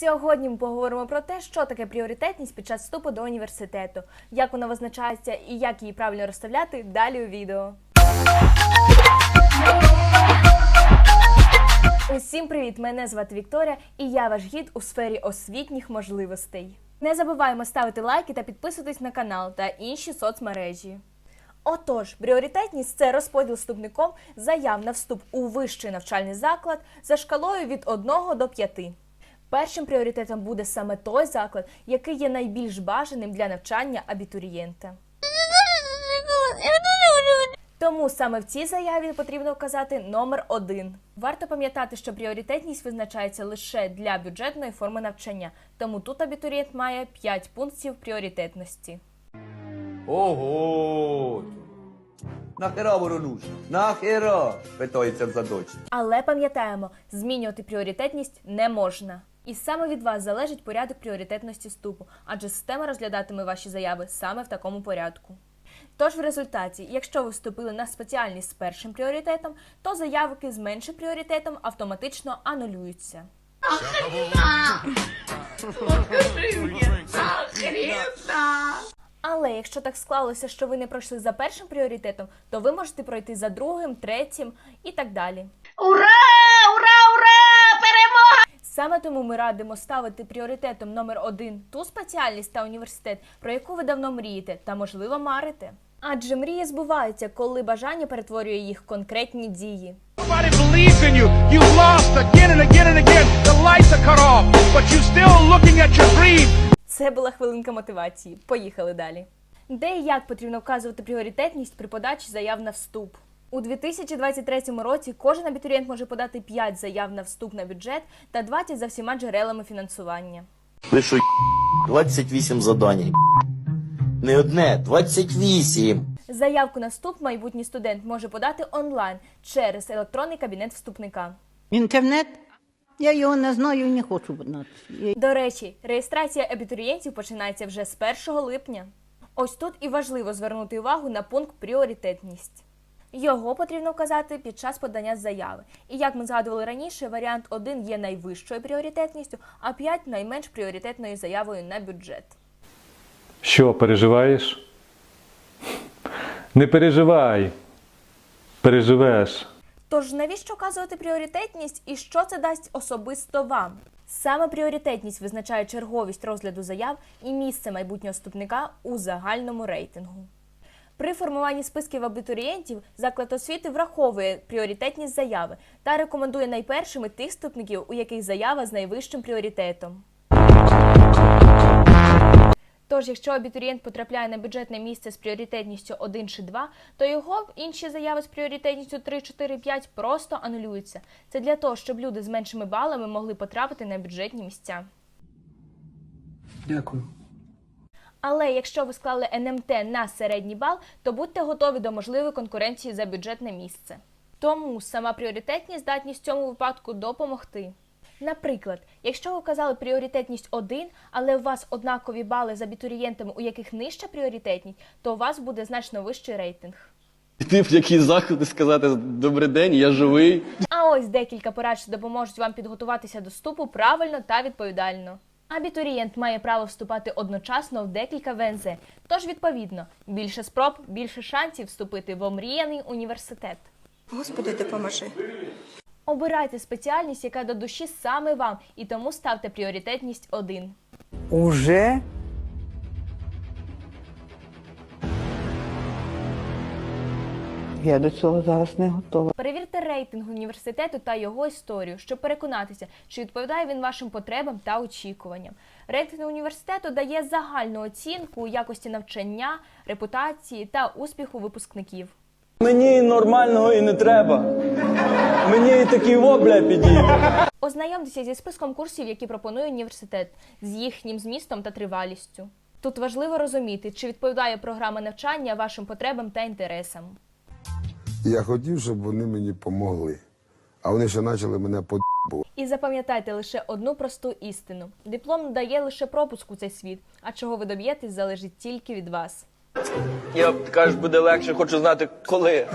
Сьогодні ми поговоримо про те, що таке пріоритетність під час вступу до університету, як вона визначається і як її правильно розставляти далі у відео. Усім привіт! Мене звати Вікторія, і я ваш гід у сфері освітніх можливостей. Не забуваємо ставити лайки та підписуватись на канал та інші соцмережі. Отож, пріоритетність це розподіл вступником заяв на вступ у вищий навчальний заклад за шкалою від 1 до 5. Першим пріоритетом буде саме той заклад, який є найбільш бажаним для навчання абітурієнта. Тому саме в цій заяві потрібно вказати номер один. Варто пам'ятати, що пріоритетність визначається лише для бюджетної форми навчання, тому тут абітурієнт має 5 пунктів пріоритетності. Ого! Нахера воно нужно? Нахера? питається за дочь. Але пам'ятаємо, змінювати пріоритетність не можна. І саме від вас залежить порядок пріоритетності вступу, адже система розглядатиме ваші заяви саме в такому порядку. Тож в результаті, якщо ви вступили на спеціальність з першим пріоритетом, то заявки з меншим пріоритетом автоматично анулюються. Але якщо так склалося, що ви не пройшли за першим пріоритетом, то ви можете пройти за другим, третім і так далі. Ура! Саме тому ми радимо ставити пріоритетом номер один ту спеціальність та університет, про яку ви давно мрієте та, можливо, марите. Адже мрії збуваються, коли бажання перетворює їх в конкретні дії. Це була хвилинка мотивації. Поїхали далі. Де і як потрібно вказувати пріоритетність при подачі заяв на вступ? У 2023 році кожен абітурієнт може подати 5 заяв на вступ на бюджет та 20 за всіма джерелами фінансування. Ви що, 28 задань. Не одне, 28. Заявку на вступ майбутній студент може подати онлайн через електронний кабінет вступника. Інтернет? Я його не знаю і не хочу знати. До речі, реєстрація абітурієнтів починається вже з 1 липня. Ось тут і важливо звернути увагу на пункт пріоритетність. Його потрібно вказати під час подання заяви. І як ми згадували раніше, варіант 1 є найвищою пріоритетністю, а 5 найменш пріоритетною заявою на бюджет. Що, переживаєш? Не переживай. Переживеш. Тож навіщо вказувати пріоритетність і що це дасть особисто вам? Саме пріоритетність визначає черговість розгляду заяв і місце майбутнього вступника у загальному рейтингу. При формуванні списків абітурієнтів заклад освіти враховує пріоритетність заяви та рекомендує найпершими тих вступників, у яких заява з найвищим пріоритетом. Тож, якщо абітурієнт потрапляє на бюджетне місце з пріоритетністю 1 чи 2, то його інші заяви з пріоритетністю 3, 4, 5 просто анулюються. Це для того, щоб люди з меншими балами могли потрапити на бюджетні місця. Дякую. Але якщо ви склали НМТ на середній бал, то будьте готові до можливої конкуренції за бюджетне місце. Тому сама пріоритетність здатність в цьому випадку допомогти. Наприклад, якщо ви вказали пріоритетність 1, але у вас однакові бали з абітурієнтами, у яких нижча пріоритетність, то у вас буде значно вищий рейтинг. Піти в якісь заклади сказати добрий день, я живий. А ось декілька порад, що допоможуть вам підготуватися до вступу правильно та відповідально. Абітурієнт має право вступати одночасно в декілька ВНЗ, тож відповідно більше спроб, більше шансів вступити в омріяний університет. Господи, допоможи. Обирайте спеціальність, яка до душі саме вам, і тому ставте пріоритетність один. Уже я до цього зараз не готова. Перевірте рейтинг університету та його історію, щоб переконатися, чи відповідає він вашим потребам та очікуванням. Рейтинг університету дає загальну оцінку якості навчання, репутації та успіху випускників. Мені нормального і не треба. Мені і такий вобля підійде. Ознайомтеся зі списком курсів, які пропонує університет, з їхнім змістом та тривалістю. Тут важливо розуміти, чи відповідає програма навчання вашим потребам та інтересам. Я хотів, щоб вони мені помогли. А вони ще почали мене по І запам'ятайте лише одну просту істину: диплом дає лише пропуск у цей світ, а чого ви доб'єтесь, залежить тільки від вас. Я кажеш, буде легше, хочу знати коли.